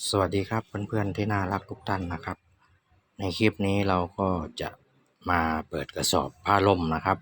สวัสดีครับเพื่อนๆที่น่ารักทุกท่านนะครับ ในคลิปนี้เราก็จะมาเปิดกระสอบผ้าล่มนะครับ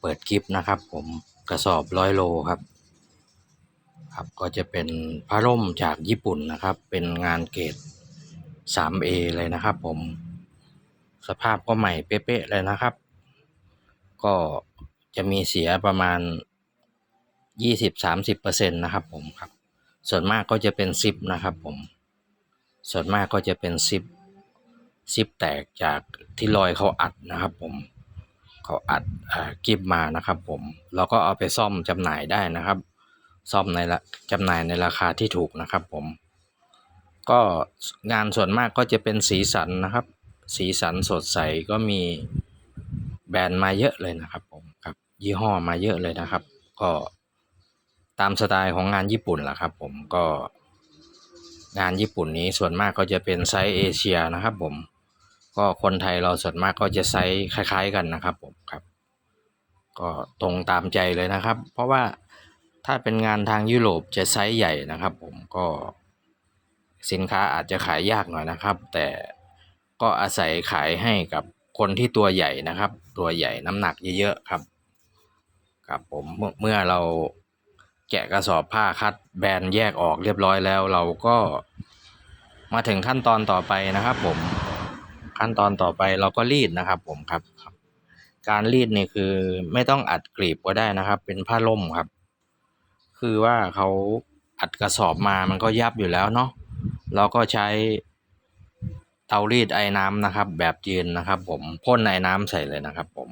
เปิดคลิปนะครับ ผมกระสอบร้อยโลครับครับ ก็จะเป็นผ้าล่มจากญี่ปุ่นนะครับ เป็นงานเกรด 3A เลยนะครับ ผม สภาพก็ใหม่เป๊ะๆเลยนะครับ ก็จะมีเสียประมาณ 20-30%นะครับผมครับ ส่วนมากก็จะเป็นซิปนะครับผม ส่วนมากก็จะเป็นซิปซิปแตกจากที่รอยเขาอัดนะครับผมเขาอัดกิบมานะครับผม เราก็เอาไปซ่อมจำหน่ายได้นะครับ ซ่อมในละจำหน่ายในราคาที่ถูกนะครับผม ก็งานส่วนมากก็จะเป็นสีสันนะครับ สีสันสดใสก็มีแบรนด์มาเยอะเลยนะครับผมครับยี่ห้อมาเยอะเลยนะครับ ก็ ตามสไตล์ของงานญี่ปุ่นแหละครับ ผมก็งานญี่ปุ่นนี้ส่วนมากก็จะเป็นไซส์เอเชียนะครับ ผมก็คนไทยเราส่วนมากก็จะไซส์คล้าย ๆ กันนะครับ ผมครับ ก็ตรงตามใจเลยนะครับ เพราะว่าถ้าเป็นงานทางยุโรปจะไซส์ใหญ่นะครับ ผมก็สินค้าอาจจะขายยากหน่อยนะครับ แต่ก็อาศัยขายให้กับคนที่ตัวใหญ่นะครับ ตัวใหญ่น้ำหนักเยอะๆครับ ครับผมเมื่อเรา แกะกระสอบผ้าคัดแบนแยกออกเรียบร้อยแล้ว เราก็มาถึงขั้นตอนต่อไปนะครับ ผมขั้นตอนต่อไปเราก็รีดนะครับผมครับครับ การรีดนี่คือไม่ต้องอัดกลีบก็ได้นะครับ เป็นผ้าล่มครับ คือว่าเขาอัดกระสอบมามันก็ยับอยู่แล้วเนาะเราก็ใช้เตารีดไอ้น้ำนะครับ แบบยืนนะครับ ผมพ่นไอ้น้ำใส่เลยนะครับ ผม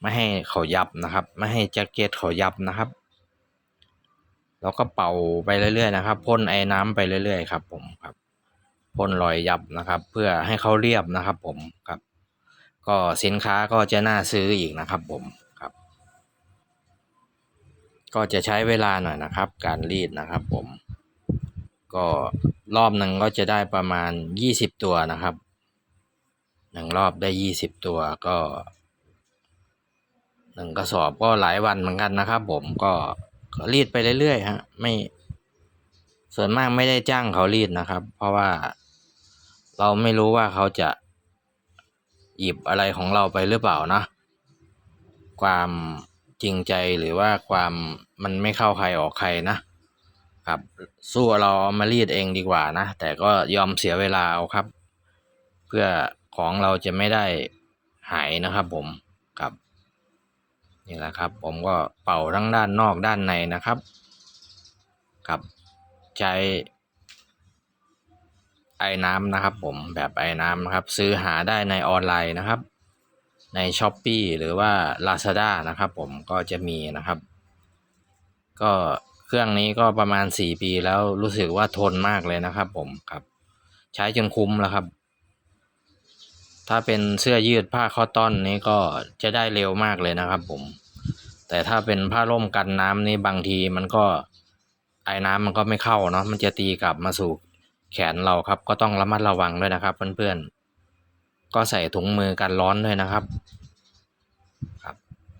ไม่ให้เขายับนะครับ ไม่ให้แจ็คเก็ตเขายับนะครับ แล้วก็เป่าไปเรื่อยๆนะครับพ่นไอ้น้ำไปเรื่อยๆครับ ผมครับพ่นรอยยับนะครับ เพื่อให้เขาเรียบนะครับ ผมครับ ก็สินค้าก็จะน่าซื้ออีกนะครับ ผมครับ ก็จะใช้เวลาหน่อยนะครับ การรีดนะครับ ผม ก็รอบหนึ่งก็จะได้ประมาณยี่สิบตัวนะครับหนึ่งรอบได้ยี่สิบตัวก็หนึ่งกระสอบก็หลายวันเหมือนกันนะครับ ผมก็ ก็รีดไปเรื่อยๆฮะไม่ส่วนมากไม่ได้จ้างเขารีดนะครับ เพราะว่าเราไม่รู้ว่าเขาจะหยิบอะไรของเราไปหรือเปล่านะ ความจริงใจหรือว่าความมันไม่เข้าใครออกใครนะครับ สู้เราเอามารีดเองดีกว่านะ แต่ก็ยอมเสียเวลาเอาครับ เพื่อของเราจะไม่ได้หายนะครับผมครับ นี่แหละครับ ผมก็เป่าทั้งด้านนอกด้านในนะครับครับใช้ไอ้น้ำนะครับ ผมแบบไอ้น้ำนะครับ ซื้อหาได้ในออนไลน์นะครับ ใน s h อ p e e หรือว่า Lazada นะครับ ผมก็จะมีนะครับ ก็เครื่องนี้ก็ประมาณ 4 ปีแล้วรู้สึกว่าทนมากเลยนะครับ ผมครับ ใช้จนคุ้มแล้วครับ ถ้าเป็นเสื้อยืดผ้าคอตตอนนี้ก็จะได้เร็วมากเลยนะครับผม แต่ถ้าเป็นผ้าร่มกันน้ำนี่บางทีมันก็ไอ้น้ำมันก็ไม่เข้าเนาะมันจะตีกลับมาสู่แขนเราครับ ก็ต้องระมัดระวังด้วยนะครับ เพื่อนๆ ก็ใส่ถุงมือกันร้อนด้วยนะครับครับ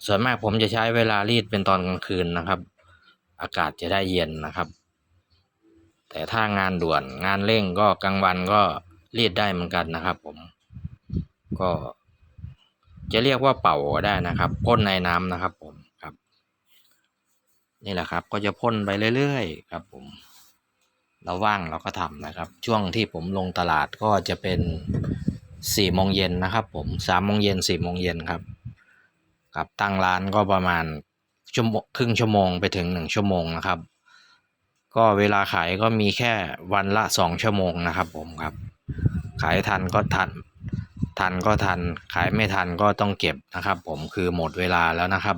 ส่วนมากผมจะใช้เวลารีดเป็นตอนกลางคืนนะครับ อากาศจะได้เย็นนะครับ แต่ถ้างานด่วนงานเร่งก็กลางวันก็รีดได้เหมือนกันนะครับผม ก็ จะเรียกว่าเป่าก็ได้นะครับ พ่นในน้ำนะครับผมครับ นี่แหละครับ ก็จะพ่นไปเรื่อยๆครับผมเราว่างเราก็ทำนะครับ ช่วงที่ผมลงตลาดก็จะเป็นสี่โมงเย็นนะครับ ผมสามโมงเย็นสี่โมงเย็นครับครับตั้งร้านก็ประมาณชั่วโมงครึ่งชั่วโมงไปถึงหนึ่งชั่วโมงนะครับ ก็เวลาขายก็มีแค่วันละสองชั่วโมงนะครับ ผมครับ ขายทันก็ทัน ทันก็ทัน ขายไม่ทันก็ต้องเก็บนะครับ ผมคือหมดเวลาแล้วนะครับ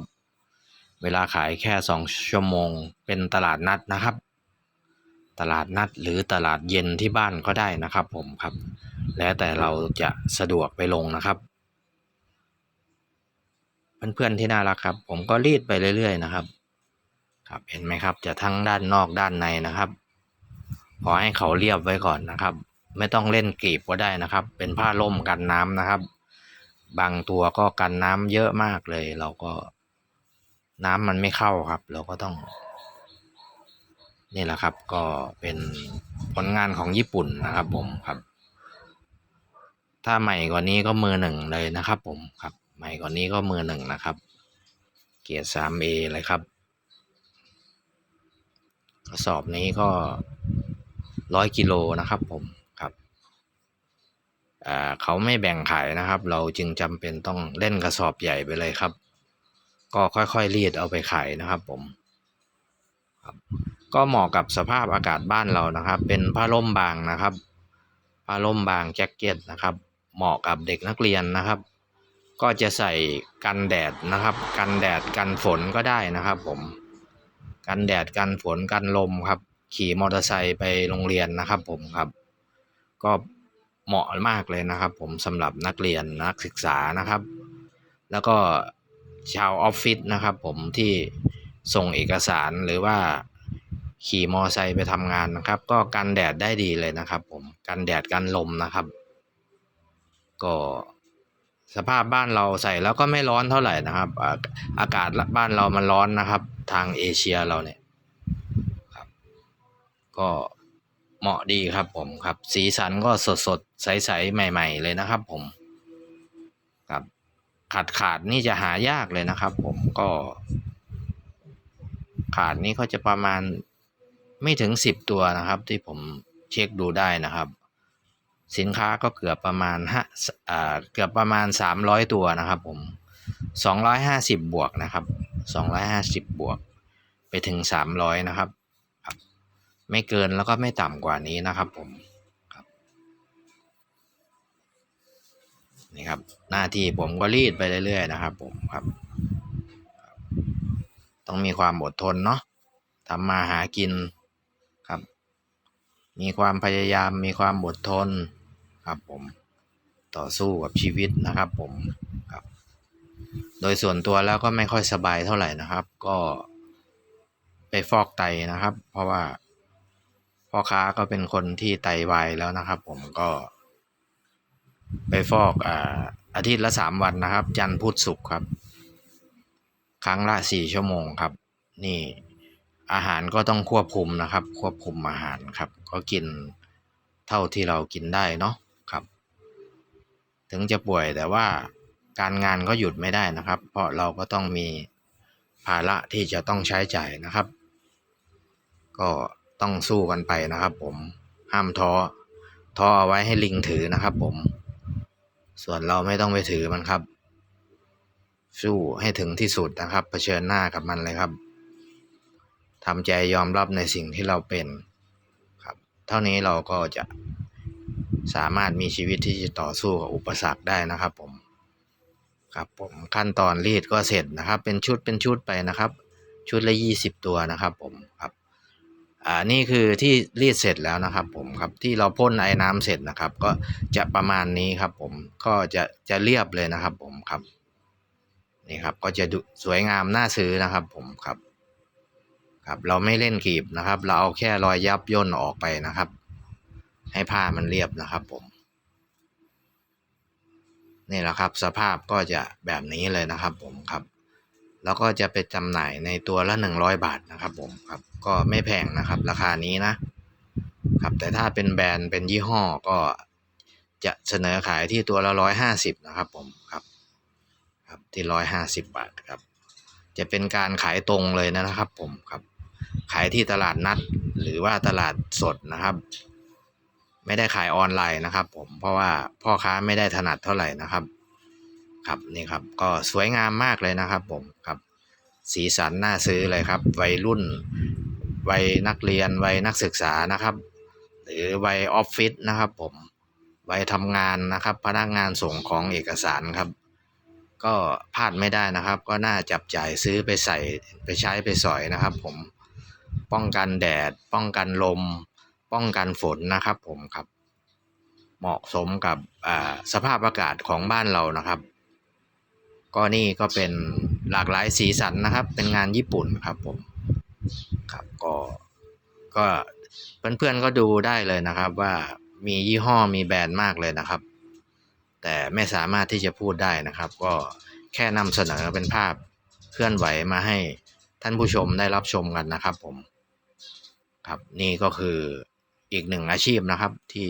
เวลาขายแค่สองชั่วโมง เป็นตลาดนัดนะครับ ตลาดนัดหรือตลาดเย็นที่บ้านก็ได้นะครับ ผมครับ แล้วแต่เราจะสะดวกไปลงนะครับ เพื่อนๆที่น่ารักครับ ผมก็รีดไปเรื่อย ๆ นะครับครับเห็นไหมครับ จะทั้งด้านนอกด้านในนะครับ ขอให้เขาเรียบไว้ก่อนนะครับ ไม่ต้องเล่นกรีบก็ได้นะครับ เป็นผ้าล่มกันน้ำนะครับ บางตัวก็กันน้ำเยอะมากเลย เราก็น้ำมันไม่เข้าครับ เราก็ต้อง นี่แหละครับ ก็เป็นผลงานของญี่ปุ่นนะครับ ผมครับ ถ้าใหม่กว่านี้ก็มือหนึ่งเลยนะครับ ผมครับ ใหม่กว่านี้ก็มือหนึ่งนะครับ เกียร์สามเอเลยครับกระสอบนี้ก็ร้อยกิโลนะครับผม เขาไม่แบ่งขายนะครับ เราจึงจำเป็นต้องเล่นกระสอบใหญ่ไปเลยครับ ก็ค่อยๆรีดเอาไปขายนะครับผมครับก็เหมาะกับสภาพอากาศบ้านเรานะครับ เป็นผ้าร่มบางนะครับผ้าร่มบางแจ็คเก็ตนะครับ เหมาะกับเด็กนักเรียนนะครับ ก็จะใส่กันแดดนะครับ กันแดดกันฝนก็ได้นะครับ ผม กันแดดกันฝนกันลมครับ ขี่มอเตอร์ไซค์ไปโรงเรียนนะครับ ผมครับ ก็ เหมาะมากเลยนะครับ ผมสำหรับนักเรียนนักศึกษานะครับ แล้วก็ชาวออฟฟิศนะครับ ผมที่ส่งเอกสารหรือว่าขี่มอไซค์ไปทำงานนะครับ ก็กันแดดได้ดีเลยนะครับ ผมกันแดดกันลมนะครับ ก็สภาพบ้านเราใส่แล้วก็ไม่ร้อนเท่าไหร่นะครับ อากาศบ้านเรามันร้อนนะครับ ทางเอเชียเราเนี่ยครับ ก็ เหมาะดีครับผมครับ สีสันก็สดสดๆใสๆใหม่ ๆ เลยนะครับ ผมครับขาดขาดนี่จะหายากเลยนะครับ ผมก็ ขาดนี้ก็จะประมาณไม่ถึงสิบตัวนะครับ ที่ผมเช็คดูได้นะครับ สินค้าก็เกือบประมาณห้าอ่าเกือบประมาณสามร้อยตัวนะครับ ผมสองร้อยห้าสิบบวกนะครับสองร้อยห้าสิบบวก ไปถึงสามร้อยนะครับ ไม่เกินแล้วก็ไม่ต่ำกว่านี้นะครับผมครับนี่ครับหน้าที่ผมก็รีดไปเรื่อยๆนะครับผมครับ ต้องมีความอดทนเนาะทำมาหากินครับ มีความพยายามมีความอดทนครับผมต่อสู้กับชีวิตนะครับผมครับ โดยส่วนตัวแล้วก็ไม่ค่อยสบายเท่าไหร่นะครับ ก็ไปฟอกไตนะครับ เพราะว่า พ่อค้าก็เป็นคนที่ไตวายแล้วนะครับ ผมก็ ไปฟอกอ่าอาทิตย์ละสามวันนะครับ จันทร์พุธศุกร์ครับ ครั้งละสี่ชั่วโมงครับ นี่อาหารก็ต้องควบคุมนะครับ ควบคุมอาหารครับ ก็กินเท่าที่เรากินได้เนาะครับ ถึงจะป่วยแต่ว่าการงานก็หยุดไม่ได้นะครับ เพราะเราก็ต้องมีภาระที่จะต้องใช้จ่ายนะครับ ก็ ต้องสู้กันไปนะครับ ผมห้ามท้อท้อเอาไว้ให้ลิงถือนะครับ ผม ส่วนเราไม่ต้องไปถือมันครับ สู้ให้ถึงที่สุดนะครับเผชิญหน้ากับมันเลยครับทำใจยอมรับในสิ่งที่เราเป็นครับ เท่านี้เราก็จะสามารถมีชีวิตที่จะต่อสู้กับอุปสรรคได้นะครับ ผม ครับผมขั้นตอนรีดก็เสร็จนะครับ เป็นชุดเป็นชุดไปนะครับ ชุดละยี่สิบตัวนะครับ ผมครับ อ่านี่คือที่รีดเสร็จแล้วนะครับผมครับที่เราพ่นไอ้น้ำเสร็จนะครับ ก็จะประมาณนี้ครับ ผมก็จะจะเรียบเลยนะครับ ผมครับนี่ครับก็จะดูสวยงามน่าซื้อนะครับ ผมครับ ครับ เราไม่เล่นกรีบนะครับ เราเอาแค่รอยยับย่นออกไปนะครับ ให้ผ้ามันเรียบนะครับ ผมนี่แหละครับ สภาพก็จะแบบนี้เลยนะครับ ผมครับ แล้วก็จะไปจำหน่ายในตัวละหนึ่งร้อยบาทนะครับผมครับก็ไม่แพงนะครับ ราคานี้นะครับแต่ถ้าเป็นแบรนด์เป็นยี่ห้อก็จะเสนอขายที่ตัวละร้อยห้าสิบนะครับผมครับครับที่ร้อยห้าสิบบาทครับจะเป็นการขายตรงเลยนะครับผมครับขายที่ตลาดนัดหรือว่าตลาดสดนะครับ ไม่ได้ขายออนไลน์นะครับ ผมเพราะว่าพ่อค้าไม่ได้ถนัดเท่าไหร่นะครับ ครับนี่ครับก็สวยงามมากเลยนะครับผมครับ สีสันน่าซื้อเลยครับ วัยรุ่น วัยนักเรียน วัยนักศึกษานะครับ หรือวัยออฟฟิศนะครับ ผมวัยทำงานนะครับ พนักงานส่งของเอกสารครับ ก็พลาดไม่ได้นะครับ ก็น่าจับจ่ายซื้อไปใส่ไปใช้ไปสอยนะครับ ผมป้องกันแดด ป้องกันลม ป้องกันฝนนะครับ ผมครับ เหมาะสมกับสภาพอากาศของบ้านเรานะครับ ก็นี่ก็เป็นหลากหลายสีสันนะครับ เป็นงานญี่ปุ่นครับผมครับก็ก็เพื่อนๆก็ดูได้เลยนะครับ ว่ามียี่ห้อมีแบรนด์มากเลยนะครับ แต่ไม่สามารถที่จะพูดได้นะครับ ก็แค่นำเสนอเป็นภาพเคลื่อนไหวมาให้ท่านผู้ชมได้รับชมกันนะครับผมครับนี่ก็คืออีกหนึ่งอาชีพนะครับที่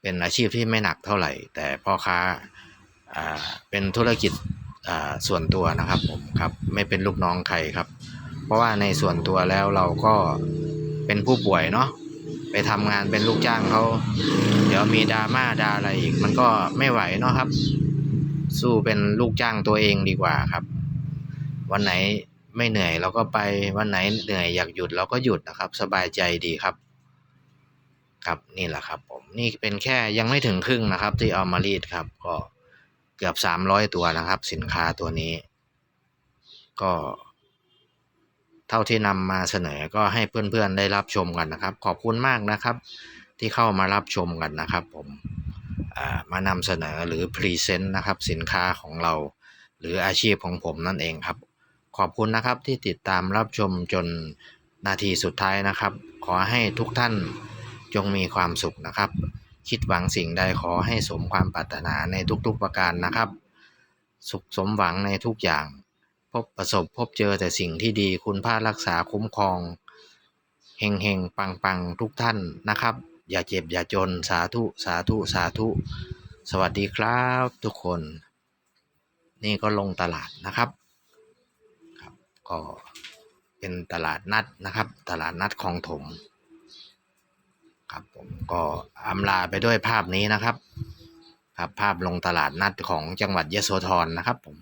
เป็นอาชีพที่ไม่หนักเท่าไหร่ แต่พ่อค้า เป็นธุรกิจส่วนตัวนะครับผมครับไม่เป็นลูกน้องใครครับ เพราะว่าในส่วนตัวแล้วเราก็เป็นผู้ป่วยเนาะไปทำงานเป็นลูกจ้างเขาเดี๋ยวมีดราม่าดาอะไรอีก มันก็ไม่ไหวเนาะครับ สู้เป็นลูกจ้างตัวเองดีกว่าครับ วันไหนไม่เหนื่อยเราก็ไปวันไหนเหนื่อยอยากหยุดเราก็หยุดนะครับ สบายใจดีครับ ครับนี่แหละครับ ผมนี่เป็นแค่ยังไม่ถึงครึ่งนะครับ ที่เอามารีดครับก็ เกือบสามร้อยตัวนะครับ สินค้าตัวนี้ ก็ เท่าที่นำมาเสนอก็ให้เพื่อนๆได้รับชมกันนะครับ ขอบคุณมากนะครับ ที่เข้ามารับชมกันนะครับ ผมามานำเสนอหรือพรีเซนต์นะครับ สินค้าของเรา หรืออาชีพของผมนั่นเองครับ ขอบคุณนะครับที่ติดตามรับชมจนนาทีสุดท้ายนะครับ ขอให้ทุกท่านจงมีความสุขนะครับ คิดหวังสิ่งใดขอให้สมความปรารถนาในทุกๆประการนะครับ สุขสมหวังในทุกอย่าง พบประสบพบเจอแต่สิ่งที่ดีคุณพารักษาคุ้มครองเฮงเฮงปังปังทุกท่านนะครับ อย่าเจ็บอย่าจนสาธุสาธุสาธุ สวัสดีครับทุกคน นี่ก็ลงตลาดนะครับครับ ก็เป็นตลาดนัดนะครับ ตลาดนัดคลองถม ครับผมก็อำลาไปด้วยภาพนี้นะครับ ครับภาพลงตลาดนัดของจังหวัดยโสธรนะครับผม